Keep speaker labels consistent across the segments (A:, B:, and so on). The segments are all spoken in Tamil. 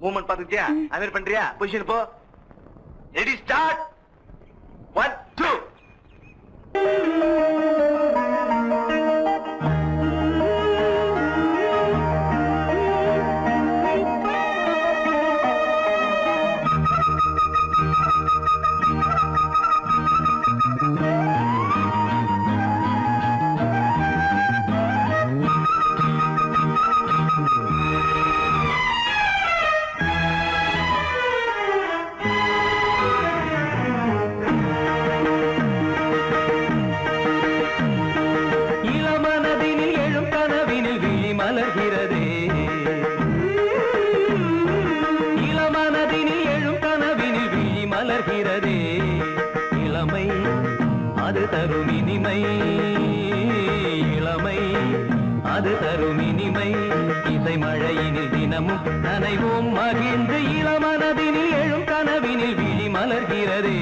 A: மூவ்மெண்ட் பாத்துக்கிட்டியா அது மாதிரி பண்றியா? பொசிஷன் போ.
B: நனைவோம் மகிழ்ந்து இளமனதினில் எழும் கனவினில் விழி மலர்கிறது.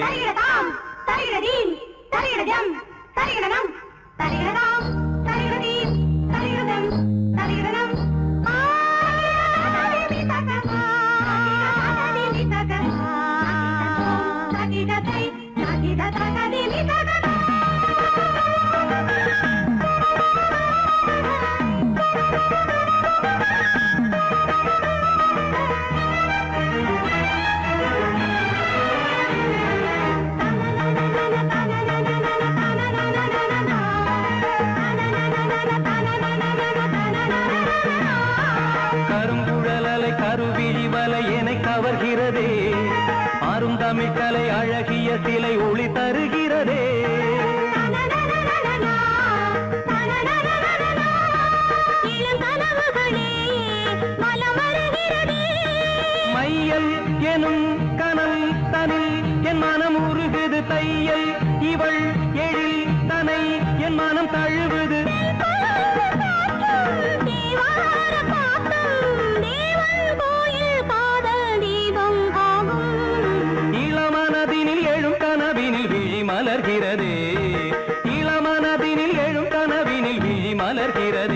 B: தலையிடதாம் தலையிடதீம் தலையிடதம் தலையிடதம் மலர்கிறதே. இளமனதினில் எழும் கனவினில் விழி மலர்கிறது.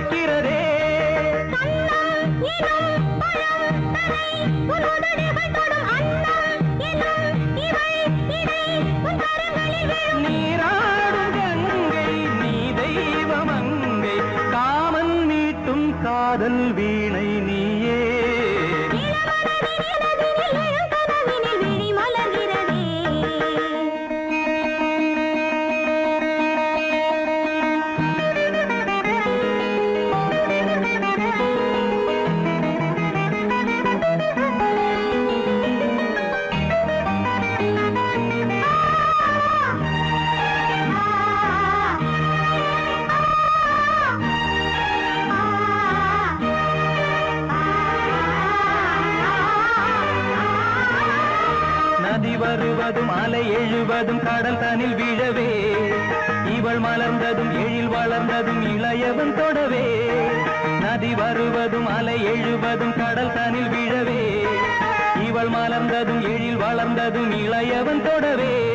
B: existir எழுவதும் அலை எழுவதும் கடல் தனில் விழவே. இவள் மலர்ந்ததும் எழில் வளர்ந்ததும் இளையவன் தொடவே. நதி வருவதும் அலை எழுவதும் கடல் தனில் விழவே. இவள் மலர்ந்ததும் எழில் வளர்ந்ததும் இளையவன் தொடவே.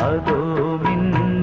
C: அதோ மின்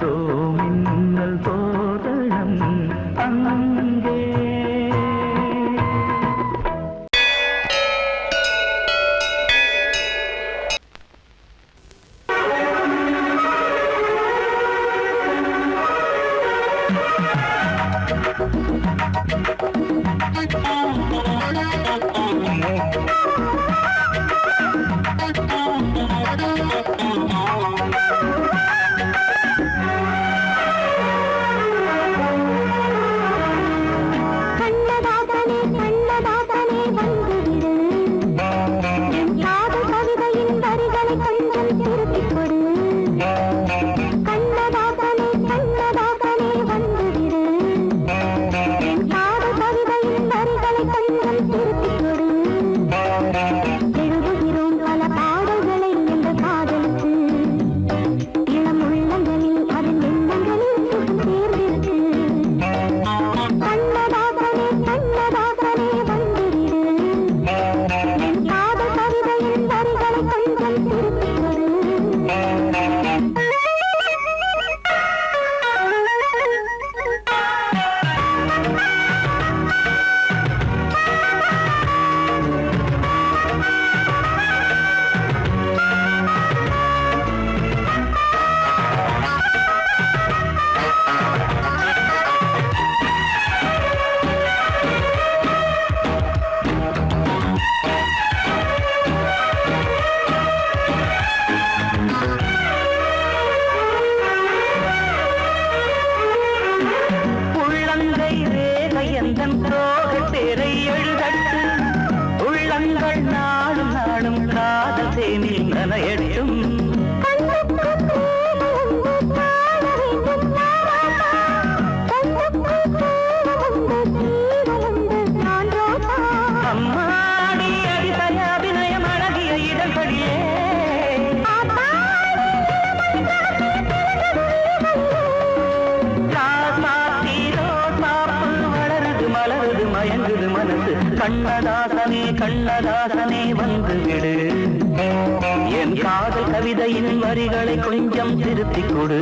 C: oh control.
D: கண்ணதாசனே கண்ணதாசனே வந்துவிடு என் காதல் கவிதையின் வரிகளை கொஞ்சம்
C: திருத்திக் கொடு.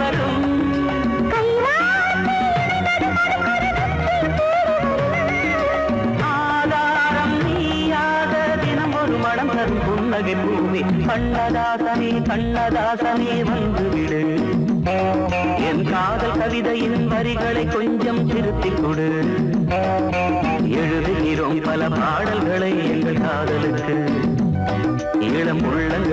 C: வரும். ஆதாரம் நீயாத தினம் ஒரு மனம் தரும் புன்னகை பூமி. கண்ணதாசனே கண்ணதாசனே வந்துவிடு. என் காதல் கவிதையின் வரிகளை கொஞ்சம் திருத்திக் கொடு. எழுதுகிறோம் பல பாடல்களை எங்கள் காதலுக்கு. இளம் உள்ளங்கள்